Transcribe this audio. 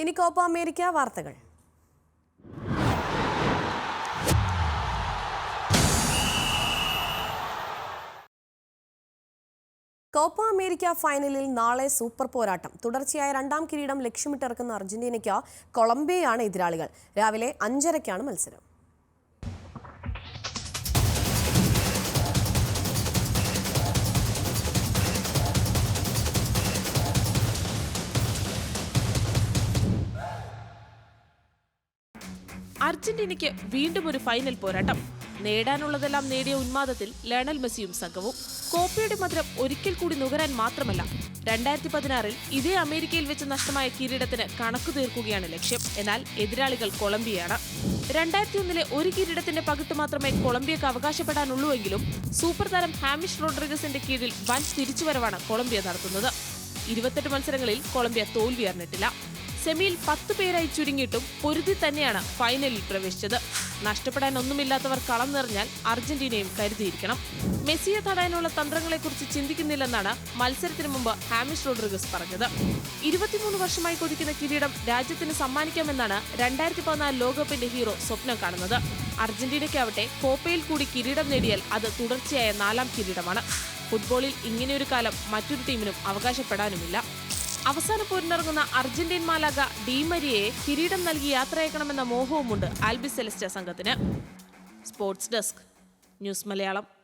ഇനി Copa America വാർത്തകൾ. Copa America ഫൈനലിൽ നാളെ സൂപ്പർ പോരാട്ടം. തുടർച്ചയായ രണ്ടാം കിരീടം ലക്ഷ്യമിട്ടിറക്കുന്ന അർജന്റീനയ്ക്ക് കൊളംബിയയാണ് എതിരാളികൾ. രാവിലെ അഞ്ചരയ്ക്കാണ് മത്സരം. അർജന്റീനയ്ക്ക് വീണ്ടും ഒരു ഫൈനൽ പോരാട്ടം. നേടാനുള്ളതെല്ലാം നേടിയ ഉന്മാദത്തിൽ ലയണൽ മെസ്സിയും സംഘവും. കോപ്പയുടെ മധുരം ഒരിക്കൽ കൂടി നുകരാൻ മാത്രമല്ല രണ്ടായിരത്തി പതിനാറിൽ ഇതേ അമേരിക്കയിൽ വെച്ച് നഷ്ടമായ കിരീടത്തിന് കണക്കു തീർക്കുകയാണ് ലക്ഷ്യം. എന്നാൽ എതിരാളികൾ കൊളംബിയയാണ്. രണ്ടായിരത്തി ഒന്നിലെ ഒരു കിരീടത്തിന്റെ പകുത്ത് മാത്രമേ കൊളംബിയക്ക് അവകാശപ്പെടാനുള്ളൂവെങ്കിലും സൂപ്പർ താരം ഹാമിഷ് റോഡ്രിഗസിന്റെ കീഴിൽ വൻ തിരിച്ചുവരവാണ് കൊളംബിയ നടത്തുന്നത്. ഇരുപത്തെട്ട് മത്സരങ്ങളിൽ കൊളംബിയ തോൽവി അറിഞ്ഞിട്ടില്ല. സെമിയിൽ പത്ത് പേരായി ചുരുങ്ങിയിട്ടും പൊരുതി തന്നെയാണ് ഫൈനലിൽ പ്രവേശിച്ചത്. നഷ്ടപ്പെടാൻ ഒന്നുമില്ലാത്തവർ കളം നിറഞ്ഞാൽ അർജന്റീനയും കരുതിയിരിക്കണം. മെസ്സിയെ തടയാനുള്ള തന്ത്രങ്ങളെക്കുറിച്ച് ചിന്തിക്കുന്നില്ലെന്നാണ് മത്സരത്തിന് മുമ്പ് ഹാമിഷ് റോഡ്രിഗസ് പറഞ്ഞത്. ഇരുപത്തിമൂന്ന് വർഷമായി കൊതിക്കുന്ന കിരീടം രാജ്യത്തിന് സമ്മാനിക്കാമെന്നാണ് രണ്ടായിരത്തി പതിനാല് ലോകകപ്പിന്റെ ഹീറോ സ്വപ്നം കാണുന്നത്. അർജന്റീനയ്ക്കാവട്ടെ കോപ്പയിൽ കൂടി കിരീടം നേടിയാൽ അത് തുടർച്ചയായ നാലാം കിരീടമാണ്. ഫുട്ബോളിൽ ഇങ്ങനെയൊരു കാലം മറ്റൊരു ടീമിനും അവകാശപ്പെടാനുമില്ല. അവസാന പോരിനിറങ്ങുന്ന അർജന്റീൻ മാലാക ഡീമരിയെ കിരീടം നൽകി യാത്രയക്കണമെന്ന മോഹവുമുണ്ട് ആൽബി സെലസ്റ്റ സംഘത്തിന്. Sports desk news Malayalam.